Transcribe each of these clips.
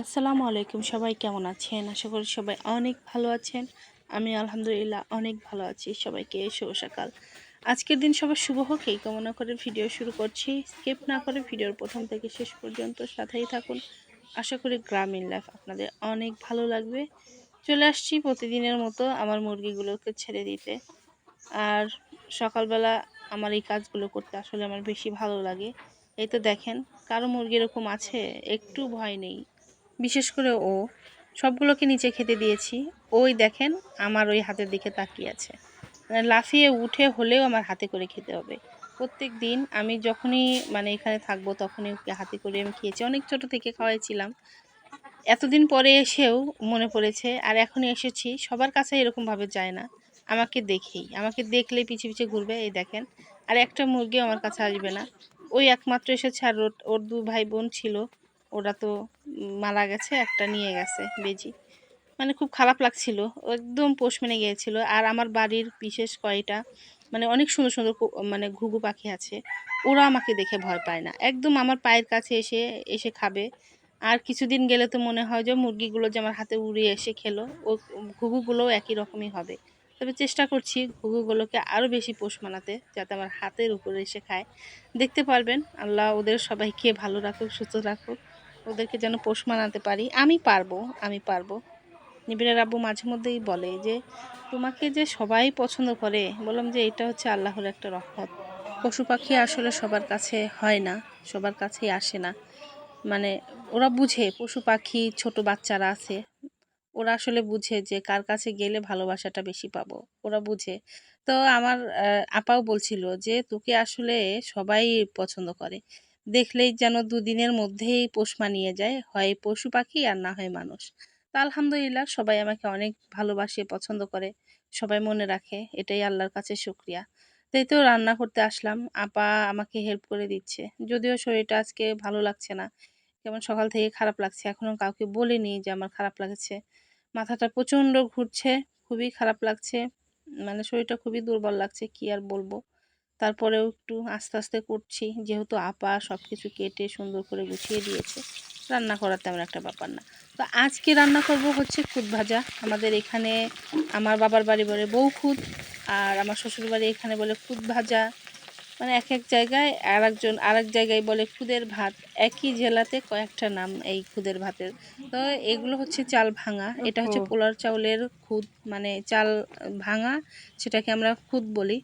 আসসালামু আলাইকুম, সবাই কেমন আছেন? আশা করি সবাই অনেক ভালো আছেন। আমি আলহামদুলিল্লাহ অনেক ভালো আছি। সবাইকে শুভ সকাল। আজকের দিন সবার শুভ হোক, এই কামনা করে ভিডিও শুরু করছি। স্কিপ না করে ভিডিওর প্রথম থেকে শেষ পর্যন্ত সাথেই থাকুন। আশা করি গ্রামীণ লাইফ আপনাদের অনেক ভালো লাগবে। চলে আসছি প্রতিদিনের মতো আমার মুরগিগুলোকে ছেড়ে দিতে। আর সকালবেলা আমার এই কাজগুলো করতে আসলে আমার বেশি ভালো লাগে। এই তো দেখেন, কারও মুরগি এরকম আছে? একটু ভয় নেই। বিশেষ করে ও, সবগুলোকে নিচে খেতে দিয়েছি। ওই দেখেন, আমার ওই হাতের দিকে তাকিয়ে আছে। মানে লাফিয়ে উঠে হলেও আমার হাতে করে খেতে হবে। প্রত্যেক দিন আমি যখনই মানে এখানে থাকব তখনই ওকে হাতে করে আমি খেয়েছি। অনেক ছোট থেকে খাওয়াইছিলাম। এতদিন পরে এসেও মনে পড়েছে, আর এখনই এসেছি, সবার কাছে এরকমভাবে যায় না। আমাকে দেখেই, আমাকে দেখলে পিছে পিছে ঘুরবে, এই দেখেন। আর একটা মুরগি আমার কাছে আসবে না। ওই একমাত্র এসেছে আর ওর দু ভাই বোন ছিল। ওরা তো মারা গেছে, একটা নিয়ে গেছে বেজি। মানে খুব খারাপ লাগছিল, একদম পোষ মেনে গিয়েছিল। আর আমার বাড়ির বিশেষ কয়টা মানে অনেক সুন্দর সুন্দর মানে ঘুঘু পাখি আছে, ওরা আমাকে দেখে ভয় পায় না। একদম আমার পায়ের কাছে এসে এসে খাবে। আর কিছুদিন গেলে তো মনে হয় যে মুরগিগুলো যে আমার হাতে উড়িয়ে এসে খেলো, ও ঘুঘুগুলোও একই রকমই হবে। তবে চেষ্টা করছি ঘুঘুগুলোকে আরও বেশি পোষ মানাতে, যাতে আমার হাতের উপরে এসে খায়। দেখতে পারবেন, আল্লাহ ওদের সবাইকে ভালো রাখুক, সুস্থ রাখুক। ওদেরকে যেন পোষ মানাতে পারি, আমি পারব আমি পারব। নিবিড়ের আব্বু মাঝে মধ্যেই বলে যে, তোমাকে যে সবাই পছন্দ করে, বললাম যে এটা হচ্ছে আল্লাহর একটা রহমত। পশু পাখি আসলে সবার কাছে হয় না, সবার কাছেই আসে না। মানে ওরা বুঝে পশু পাখি, ছোট বাচ্চারা আছে। ওরা আসলে বুঝে যে কার কাছে গেলে ভালোবাসাটা বেশি পাবো। ওরা বুঝে। তো আমার আপাও বলছিল যে, তোকে আসলে সবাই পছন্দ করে। দেখলেই যেন দুদিনের মধ্যেই পোষ মানিয়ে যায়, হয় পশু পাখি আর না হয় মানুষ। তা আলহামদুলিল্লাহ সবাই আমাকে অনেক ভালোবাসে, পছন্দ করে, সবাই মনে রাখে, এটাই আল্লাহর কাছে শুক্রিয়া। তাই তো রান্না করতে আসলাম, আপা আমাকে হেল্প করে দিচ্ছে। যদিও শরীরটা আজকে ভালো লাগছে না, কেমন সকাল থেকে খারাপ লাগছে, এখনও কাউকে বলিনি যে আমার খারাপ লাগছে। মাথাটা প্রচণ্ড ঘুরছে, খুবই খারাপ লাগছে মানে শরীরটা খুবই দুর্বল লাগছে, কি আর বলব। তারপরেও একটু আস্তে আস্তে করছি। যেহেতু আপা সব কিছু কেটে সুন্দর করে গুছিয়ে দিয়েছে রান্না করার তেমন একটা ব্যাপার না। তো আজকে রান্না করব হচ্ছে খুদ ভাজা। আমাদের এখানে আমার বাবার বাড়ি বলে বউ খুদ আর আমার শ্বশুর বাড়ি এখানে বলে খুদ ভাজা। মানে এক এক জায়গায় আর একজন আর এক জায়গায় বলে খুদের ভাত। একই জেলাতে কয়েকটা নাম এই খুদের ভাতের। তো এগুলো হচ্ছে চাল ভাঙা। এটা হচ্ছে পোলার চাউলের খুদ। মানে চাল ভাঙা সেটাকে আমরা খুদ বলি।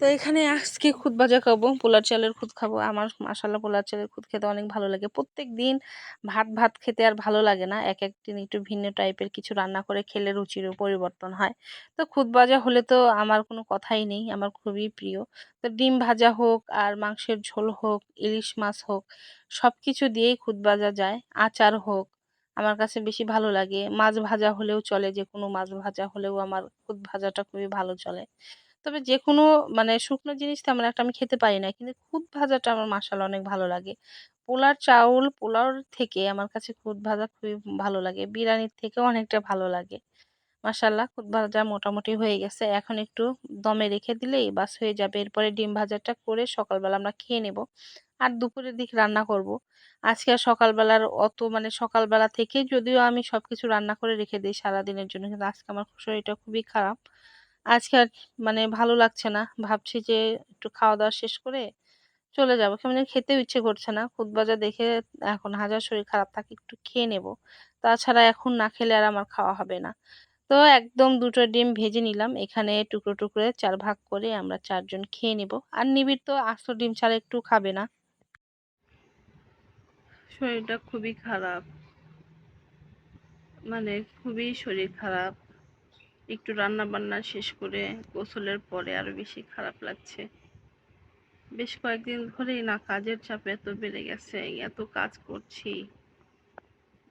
তো এখানে আজকে খুদ ভাজা খাব, পোলার চালের খুদ খাব। আমার মাসাল্লাহ পোলার চালের খুদ খেতে অনেক ভালো লাগে। প্রত্যেক দিন ভাত ভাত খেতে আর ভালো লাগে না। এক এক দিন একটু ভিন্ন টাইপের কিছু রান্না করে খেলে রুচিরও পরিবর্তন হয়। তো খুদ ভাজা হলে তো আমার কোনো কথাই নেই, আমার খুবই প্রিয়। তো ডিম ভাজা হোক আর মাংসের ঝোল হোক, ইলিশ মাছ হোক সব কিছু দিয়েই খুদ ভাজা যায়। আচার হোক, আমার কাছে বেশি ভালো লাগে। মাছ ভাজা হলেও চলে যে কোনো মাছ ভাজা হলেও আমার খুদ ভাজাটা খুবই ভালো চলে। তবে যে কোনো মানে শুকনো জিনিস তেমন একটা আমি খেতে পারি না। কিন্তু খুদ ভাজাটা আমার মাসাল্লাহ অনেক ভালো লাগে। পোলার চাউল, পোলাওর থেকে আমার কাছে খুদ ভাজা খুবই ভালো লাগে। বিরিয়ানির থেকেও অনেকটা ভালো লাগে। মাসাল্লাহ খুদ ভাজা মোটামুটি হয়ে গেছে। এখন একটু দমে রেখে দিলেই বাস হয়ে যাবে। এরপরে ডিম ভাজাটা করে সকালবেলা আমরা খেয়ে নেব আর দুপুরের দিক রান্না করব। আজকে আর সকালবেলার অত মানে সকালবেলা থেকে যদিও আমি সব কিছু রান্না করে রেখে দিই সারাদিনের জন্য, কিন্তু আজকে আমার শরীরটা খুবই খারাপ। আজকে আর মানে ভালো লাগছে না। ভাবছি যে একটু খাওয়া দাওয়া শেষ করে চলে যাব। কেমন খেতেও ইচ্ছে করছে না। খুদবাজা দেখে এখন হাজার শরীর খারাপ থাকে একটু খেয়ে নেব। তাছাড়া এখন না খেলে আর আমার খাওয়া হবে না। তো একদম দুটো ডিম ভেজে নিলাম। এখানে টুকরো টুকরো চার ভাগ করে আমরা চারজন খেয়ে নেব। আর নিবিড় তো আস্ত ডিম ছাড়া একটু খাবে না। শরীরটা খুবই খারাপ। মানে খুবই শরীর খারাপ। একটু রান্না বান্না শেষ করে গোসলের পরে আরও বেশি খারাপ লাগছে। বেশ কয়েকদিন ধরেই না কাজের চাপ এত বেড়ে গেছে, এত কাজ করছি।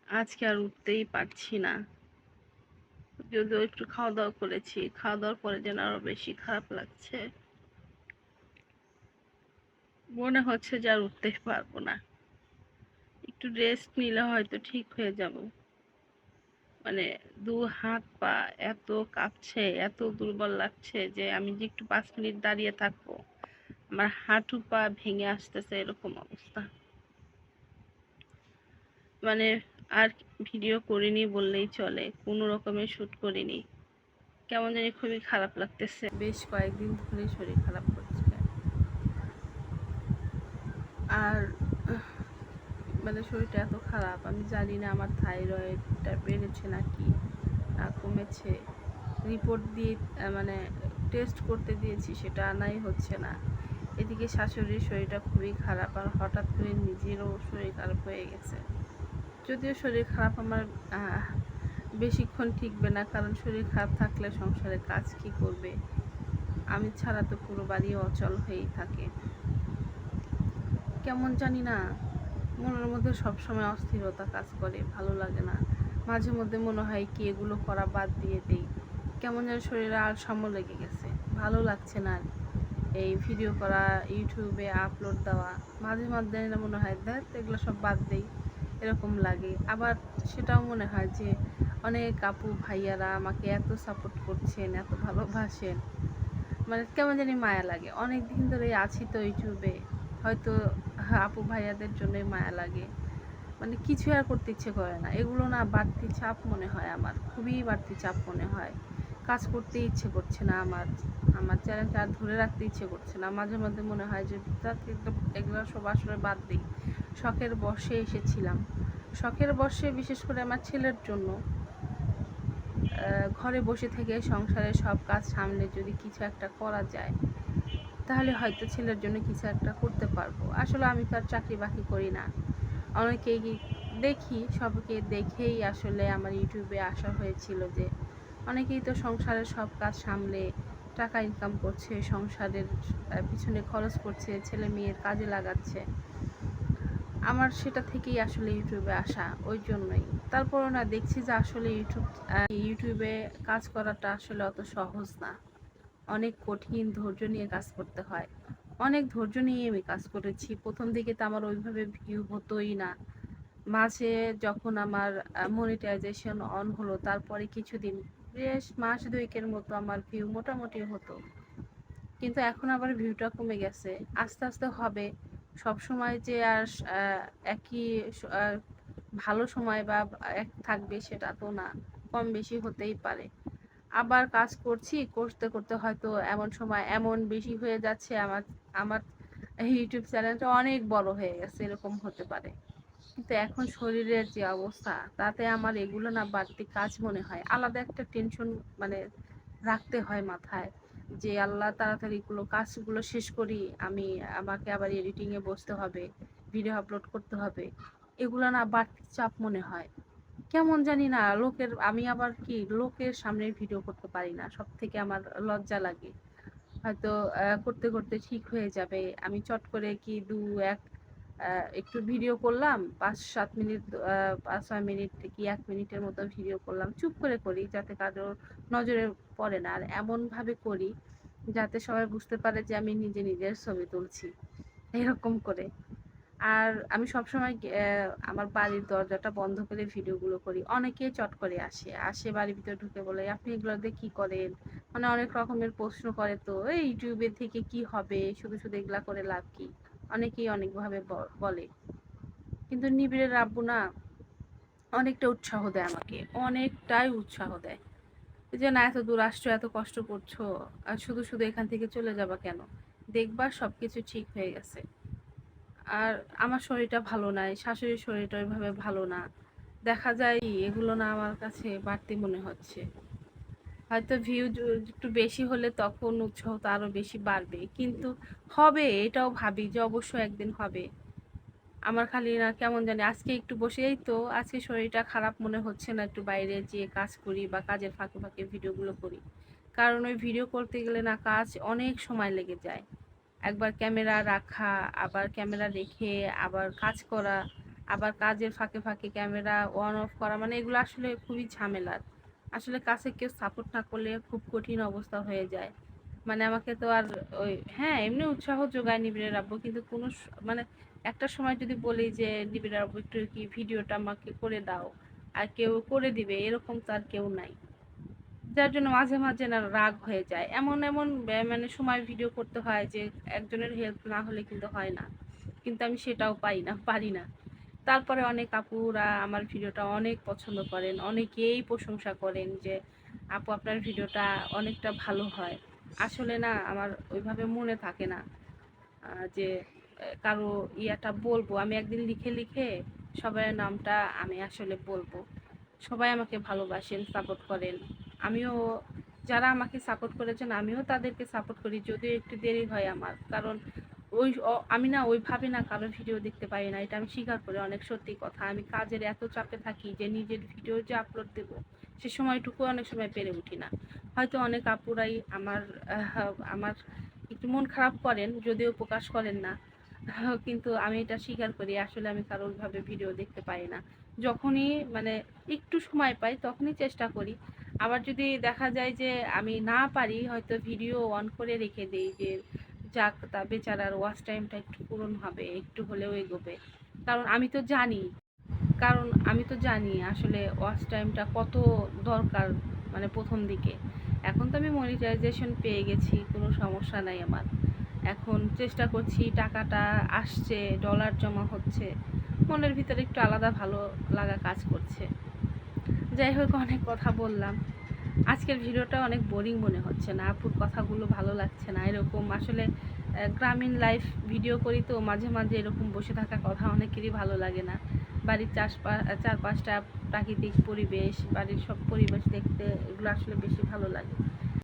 আজকে আর উঠতেই পারছি না। যদিও একটু খাওয়া দাওয়া করেছি খাওয়া দাওয়ার পরে যেন আরও বেশি খারাপ লাগছে। মনে হচ্ছে যে আর উঠতে পারব না। একটু রেস্ট নিলে হয়তো ঠিক হয়ে যাব। মানে দু হাত পা এত কাঁপছে, এত দুর্বল লাগছে যে আমি যে একটু পাঁচ মিনিট দাঁড়িয়ে থাকব, আমার হাঁটু পা ভেঙে আসতেছে এরকম অবস্থা। মানে আর ভিডিও করিনি বললেই চলে, কোনো রকমের শ্যুট করিনি। কেমন জানি খুবই খারাপ লাগতেছে। বেশ কয়েকদিন ধরে শরীর খারাপ করছে। আর মানে শরীরটা এত খারাপ, আমি জানি না আমার থাইরয়েডটা বেড়েছে নাকি, না কমেছে। রিপোর্ট দিয়ে মানে টেস্ট করতে দিয়েছি, সেটা আনাই হচ্ছে না। এদিকে শাশুড়ির শরীরটা খুবই খারাপ, আর হঠাৎ করে নিজেরও শরীর খারাপ হয়ে গেছে। যদিও শরীর খারাপ, আমার বেশিক্ষণ ঠিকবে না, কারণ শরীর খারাপ থাকলে সংসারে কাজ কি করবে? আমি ছাড়া তো পুরো বাড়ি অচল হয়েই থাকে। কেমন জানি না। মনের মধ্যে সবসময় অস্থিরতা কাজ করে, ভালো লাগে না। মাঝে মধ্যে মনে হয় কি, এগুলো করা বাদ দিয়ে দেই। কেমন যেন শরীরে আর সাম্য লেগে গেছে। ভালো লাগছে না আর এই ভিডিও করা ইউটিউবে আপলোড দেওয়া, মাঝে না মনে হয় দেখ এগুলো সব বাদ দেই। এরকম লাগে। আবার সেটাও মনে হয় যে, অনেক আপু ভাইয়ারা আমাকে এত সাপোর্ট করছেন, এত ভালোবাসেন। মানে কেমন জানি মায়া লাগে। অনেক দিন ধরে আছি তো ইউটিউবে হয়তো আপু ভাইয়াদের জন্যই মায়া লাগে। মানে কিছু আর করতে ইচ্ছে করে না। এগুলো না বাড়তি চাপ মনে হয় আমার। খুবই বাড়তি চাপ মনে হয়। কাজ করতে ইচ্ছে করছে না আমার। আমার চ্যানেলটা আর ধরে রাখতে ইচ্ছে করছে না। মাঝে মধ্যে মনে হয় যে এগুলো সব আসলে বাদ দিই। শখের বর্ষে এসেছিলাম। শখের বর্ষে বিশেষ করে আমার ছেলের জন্য ঘরে বসে থেকে সংসারের সব কাজ সামলে যদি কিছু একটা করা যায় তাহলে হয়তো ছেলের জন্য কিছু একটা করতে পারব। আসলে আমি তো আর চাকরি বাকরি করি না। অনেকেই দেখি, সবকে দেখেই আসলে আমার ইউটিউবে আসা হয়েছিল যে অনেকেই তো সংসারের সব কাজ সামলে টাকা ইনকাম করছে, সংসারের পিছনে খরচ করছে, ছেলে মেয়ের কাজে লাগাচ্ছে। আমার সেটা থেকেই আসলে ইউটিউবে আসা, ওই জন্যই। তারপরও না দেখছি যে আসলে ইউটিউব ইউটিউবে কাজ করাটা আসলে অত সহজ না। অনেক কঠিন ধৈর্য নিয়ে কাজ করতে হয়। অনেক ধৈর্য নিয়ে আমি কাজ করেছি। প্রথম দিকে তো আমার ওইভাবে ভিউ হতোই না। মাঝে যখন আমার মনিটাইজেশন অন হলো, তারপরে কিছুদিন, বেশ মাস দুয়েকের মতো আমার ভিউ মোটামুটি হতো। কিন্তু এখন আবার ভিউটা কমে গেছে। আস্তে আস্তে হবে। সব সময় যে আর একই ভালো সময় বা এক থাকবে সেটা তো না। কম বেশি হতেই পারে। আবার কাজ করছি, করতে করতে হয়তো এমন সময় এমন বেশি হয়ে যাচ্ছে আমার আমার ইউটিউব চ্যানেলটা অনেক বড় হয়ে গেছে, এরকম হতে পারে। কিন্তু এখন শরীরের যে অবস্থা, তাতে আমার এগুলো না বাড়তি কাজ মনে হয়। আলাদা একটা টেনশন মানে রাখতে হয় মাথায় যে, আল্লাহ তাড়াতাড়ি এগুলো, কাজগুলো শেষ করি, আমি আমাকে আবার এডিটিংয়ে বসতে হবে ভিডিও আপলোড করতে হবে। এগুলো না বাড়তি চাপ মনে হয়। কেমন জানি না, লোকের, আমি আবার কি লোকের সামনে ভিডিও করতে পারি না সব থেকে আমার লজ্জা লাগে। হয়তো করতে করতে ঠিক হয়ে যাবে। আমি চট করে কি দু, এক একটু ভিডিও করলাম, পাঁচ, সাত মিনিট পাঁচ, ছয় মিনিট কি এক মিনিটের মতো ভিডিও করলাম, চুপ করে করি যাতে কারোর নজরে পড়ে না। আর এমন ভাবে করি যাতে সবাই বুঝতে পারে যে আমি নিজে নিজের ছবি তুলছি, এরকম করে। আর আমি সবসময় আমার বাড়ির দরজাটা বন্ধ করে ভিডিওগুলো করি। অনেকে চট করে আসে আসে বাড়ির ভিতরে ঢুকে বলে, আপনি এগুলো দিয়ে কি করেন? মানে অনেক রকমের প্রশ্ন করে তো, এই ইউটিউবে থেকে কি হবে? শুধু শুধু এগুলা করে লাভ কি? অনেকেই অনেকভাবে বলে। কিন্তু নিবিড়ের আব্বু না অনেকটা উৎসাহ দেয় আমাকে, অনেকটাই উৎসাহ দেয়। যে, না, এত দূর আসছো, এত কষ্ট করছ, আর শুধু শুধু এখান থেকে চলে যাবা কেন? দেখবা সবকিছু ঠিক হয়ে গেছে। আর আমার শরীরটা ভালো নাই, শাশুড়ির শরীরটা ওইভাবে ভালো না। দেখা যায় এগুলো না আমার কাছে বাড়তি মনে হচ্ছে। হয়তো ভিউ একটু বেশি হলে তখন উৎসাহটা আরও বেশি বাড়বে। কিন্তু হবে, এটাও ভাবি যে অবশ্যই একদিন হবে। আমার খালি না কেমন জানি, আজকে একটু বসে, এই তো আজকে শরীরটা খারাপ মনে হচ্ছে না একটু বাইরে যেয়ে কাজ করি বা কাজের ফাঁকে ফাঁকে ভিডিওগুলো করি। কারণ ওই ভিডিও করতে গেলে না কাজ অনেক সময় লেগে যায়। একবার ক্যামেরা রাখা, আবার ক্যামেরা রেখে, আবার কাজ করা, আবার কাজের ফাঁকে ফাঁকে ক্যামেরা অন অফ করা মানে এগুলো আসলে খুবই ঝামেলার আসলে কাছে কেউ সাপোর্ট না করলে খুব কঠিন অবস্থা হয়ে যায়। মানে আমাকে তো আর ওই হ্যাঁ এমনি উৎসাহ যোগায় নিবিড়ের আব্বু, কিন্তু কোনো মানে একটা সময় যদি বলি যে, নিবিড়ের আব্বু, একটু কি ভিডিওটা আমাকে করে দাও। আর কেউ করে দিবে, এরকম তো আর কেউ নাই। যার জন্য মাঝে মাঝে না রাগ হয়ে যায়। এমন এমন মানে সময় ভিডিও করতে হয় যে একজনের হেল্প না হলে কিন্তু হয় না। কিন্তু আমি সেটাও পাই না, পারি না। তারপরে অনেক আপুরা আমার ভিডিওটা অনেক পছন্দ করেন, অনেকেই প্রশংসা করেন যে, আপু, আপনার ভিডিওটা অনেকটা ভালো হয়। আসলে না, আমার ওইভাবে মনে থাকে না যে কারও ইয়াটা বলব। আমি একদিন লিখে লিখে সবার নামটা আমি আসলে বলব। সবাই আমাকে ভালোবাসেন সাপোর্ট করেন। আমিও, যারা আমাকে সাপোর্ট করেছেন, আমিও তাদেরকে সাপোর্ট করি, যদিও একটু দেরি হয় আমার। কারণ ওই আমি না ওইভাবে না কারও ভিডিও দেখতে পারি না। এটা আমি স্বীকার করি, অনেক সত্যি কথা। আমি কাজের এত চাপে থাকি যে নিজের ভিডিও যে আপলোড দেবো, সে সময়টুকু অনেক সময় পেরে উঠি না। হয়তো অনেক আপুরাই আমার আমার একটু মন খারাপ করেন, যদিও প্রকাশ করেন না। কিন্তু আমি এটা স্বীকার করি, আসলে আমি কারও ওইভাবে ভিডিও দেখতে পাই না। যখনই মানে একটু সময় পাই, তখনই চেষ্টা করি। আবার যদি দেখা যায় যে আমি না পারি, হয়তো ভিডিও অন করে রেখে দিই যে, যাক তা বেচারার ওয়াচ টাইমটা একটু পূরণ হবে, একটু হলেও এগোবে। কারণ আমি তো জানি, কারণ আমি তো জানি আসলে ওয়াচ টাইমটা কত দরকার মানে প্রথম দিকে। এখন তো আমি মনিটাইজেশন পেয়ে গেছি, কোনো সমস্যা নাই আমার। এখন চেষ্টা করছি টাকাটা আসছে ডলার জমা হচ্ছে। মনের ভিতরে একটু আলাদা ভালো লাগা কাজ করছে। যাই হোক, অনেক কথা বললাম। আজকের ভিডিওটা অনেক বোরিং মনে হচ্ছে না। আপুর কথাগুলো ভালো লাগছে না। এরকম আসলে গ্রামীণ লাইফ ভিডিও করি তো মাঝে মাঝে এরকম বসে থাকা কথা অনেকেরই ভালো লাগে না। বাড়ির চাষপা, চারপাশটা প্রাকৃতিক পরিবেশ, বাড়ির সব পরিবেশ দেখতে এগুলো আসলে বেশি ভালো লাগে।